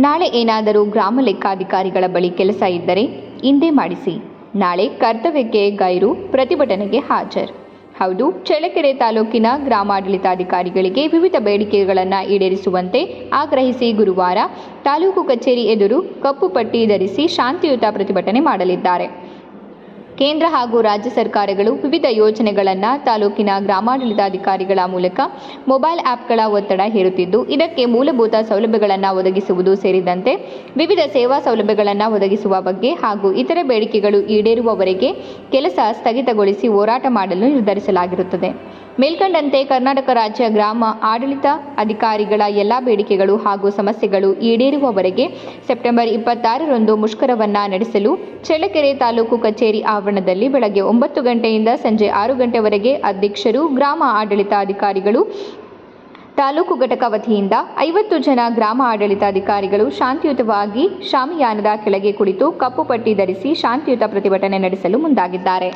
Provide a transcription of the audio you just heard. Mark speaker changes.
Speaker 1: ನಾಳೆ ಏನಾದರೂ ಗ್ರಾಮ ಲೆಕ್ಕಾಧಿಕಾರಿಗಳ ಬಳಿ ಕೆಲಸ ಇದ್ದರೆ ಇಂದೇ ಮಾಡಿಸಿ. ನಾಳೆ ಕರ್ತವ್ಯಕ್ಕೆ ಗೈರು ಪ್ರತಿಭಟನೆಗೆ ಹಾಜರ್. ಹೌದು, ಚಳ್ಳಕೆರೆ ತಾಲೂಕಿನ ಗ್ರಾಮಾಡಳಿತಾಧಿಕಾರಿಗಳಿಗೆ ವಿವಿಧ ಬೇಡಿಕೆಗಳನ್ನು ಈಡೇರಿಸುವಂತೆ ಆಗ್ರಹಿಸಿ ಗುರುವಾರ ತಾಲೂಕು ಕಚೇರಿ ಎದುರು ಕಪ್ಪು ಪಟ್ಟಿ ಧರಿಸಿ ಶಾಂತಿಯುತ ಪ್ರತಿಭಟನೆ ಮಾಡಲಿದ್ದಾರೆ. ಕೇಂದ್ರ ಹಾಗೂ ರಾಜ್ಯ ಸರ್ಕಾರಗಳು ವಿವಿಧ ಯೋಜನೆಗಳನ್ನು ತಾಲೂಕಿನ ಗ್ರಾಮಾಡಳಿತಾಧಿಕಾರಿಗಳ ಮೂಲಕ ಮೊಬೈಲ್ ಆ್ಯಪ್ಗಳ ಒತ್ತಡ ಹೇರುತ್ತಿದ್ದು, ಇದಕ್ಕೆ ಮೂಲಭೂತ ಸೌಲಭ್ಯಗಳನ್ನು ಒದಗಿಸುವುದು ಸೇರಿದಂತೆ ವಿವಿಧ ಸೇವಾ ಸೌಲಭ್ಯಗಳನ್ನು ಒದಗಿಸುವ ಬಗ್ಗೆ ಹಾಗೂ ಇತರೆ ಬೇಡಿಕೆಗಳು ಈಡೇರುವವರೆಗೆ ಕೆಲಸ ಸ್ಥಗಿತಗೊಳಿಸಿ ಹೋರಾಟ ಮಾಡಲು ನಿರ್ಧರಿಸಲಾಗಿರುತ್ತದೆ. ಮೇಲ್ಕಂಡಂತೆ ಕರ್ನಾಟಕ ರಾಜ್ಯ ಗ್ರಾಮ ಆಡಳಿತ ಅಧಿಕಾರಿಗಳ ಎಲ್ಲ ಬೇಡಿಕೆಗಳು ಹಾಗೂ ಸಮಸ್ಯೆಗಳು ಈಡೇರುವವರೆಗೆ ಸೆಪ್ಟೆಂಬರ್ ಇಪ್ಪತ್ತಾರರಂದು ಮುಷ್ಕರವನ್ನು ನಡೆಸಲು ಚಳ್ಳಕೆರೆ ತಾಲೂಕು ಕಚೇರಿ ಆವರಣದಲ್ಲಿ ಬೆಳಗ್ಗೆ ಒಂಬತ್ತು ಗಂಟೆಯಿಂದ ಸಂಜೆ ಆರು ಗಂಟೆವರೆಗೆ ಅಧ್ಯಕ್ಷರು ಗ್ರಾಮ ಆಡಳಿತ ಅಧಿಕಾರಿಗಳು ತಾಲೂಕು ಘಟಕ ವತಿಯಿಂದ ಐವತ್ತು ಜನ ಗ್ರಾಮ ಆಡಳಿತಾಧಿಕಾರಿಗಳು ಶಾಂತಿಯುತವಾಗಿ ಶಾಮಿಯಾನದ ಕೆಳಗೆ ಕುಳಿತು ಕಪ್ಪು ಪಟ್ಟಿ ಧರಿಸಿ ಶಾಂತಿಯುತ ಪ್ರತಿಭಟನೆ ನಡೆಸಲು ಮುಂದಾಗಿದ್ದಾರೆ.